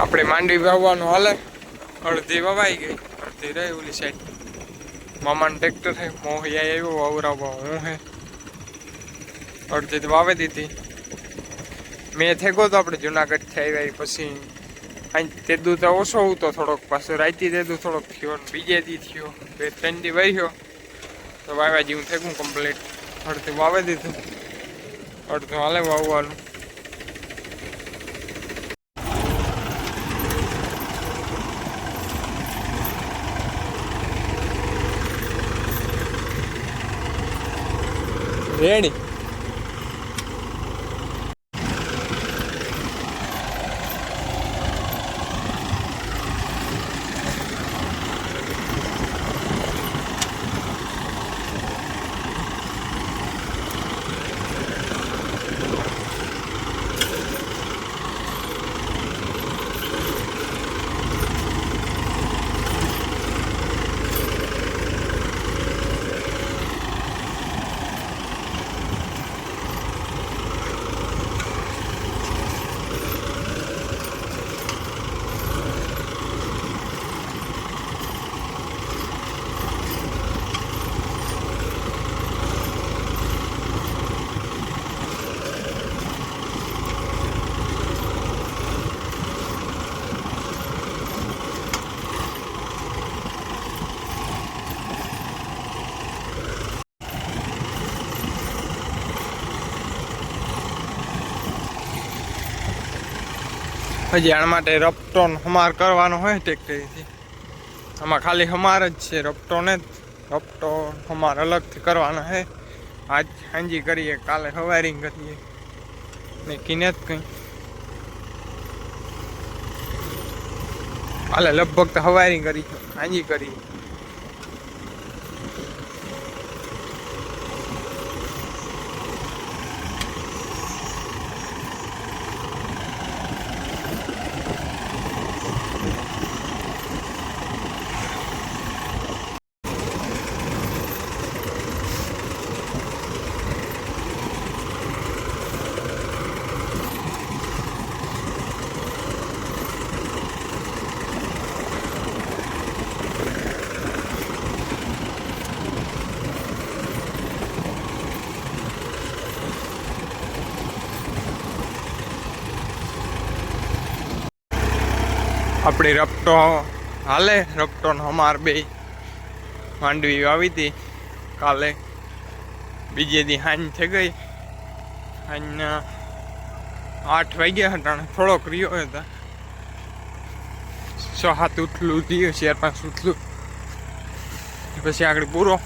આપણે માંડવી વાવવાનું હાલે. અડધી વવાઈ ગઈ. અડધી રહી ઓલી સાઈડ મામાનું ટ્રેક્ટર હે મોહિયા આવ્યો, વાવરાવવા હું હે. અડધી વાવી દીધી. મેં થેગો તો આપણે જુનાગઢથી આવ્યા પછી અહીં તેદું તો ઓછો હતો થોડોક પાછો રાતી તેદું થોડોક થયો બીજે દી થયો. બે ત્રણ દી વહ્યો. તો વાવ્યા જેવું થેગું કમ્પ્લીટ અડધું વાવી દીધું. અડધું હાલે વાવવાનું. ఏంటి હજી આણ માટે રપટોન હમાર કરવાનો હોય ટેક્ટરીથી આમાં ખાલી હમાર જ છે રપટોને જ. રપટોન હમાર અલગથી કરવાનો છે આજ હાંજી કરીએ, કાલે હવારિંગ કરીએ. ને કિને જ કંઈ. કાલે લગભગ તો હવારિંગ કરી હાંજી કરી આપણી રપટો હાલે રપટો હમાર બે માંડવી વાવી હતી કાલે બીજે દી હાંજ થઈ ગઈ. હાંજના આઠ વાગ્યા હતા થોડોક રહ્યો હતા. છ હાથ ઉથલું થયું, ચાર પાંચ ઉથલું પછી આગળ પૂરો.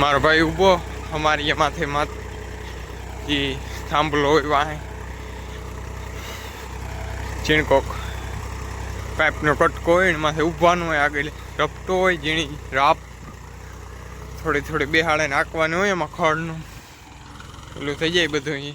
મારો ભાઈ ઊભો. અમારી એ માથે मत कि थाम હોય वहाँ ચીણકોક પાઇપનો કટકો હોય માથે ઊભવાનું હોય, આગળ રપટો હોય, ઝીણી રાપ થોડી થોડી બેહાડે નાખવાનું હોય એમાં ખડનું પેલું થઈ જાય બધું એ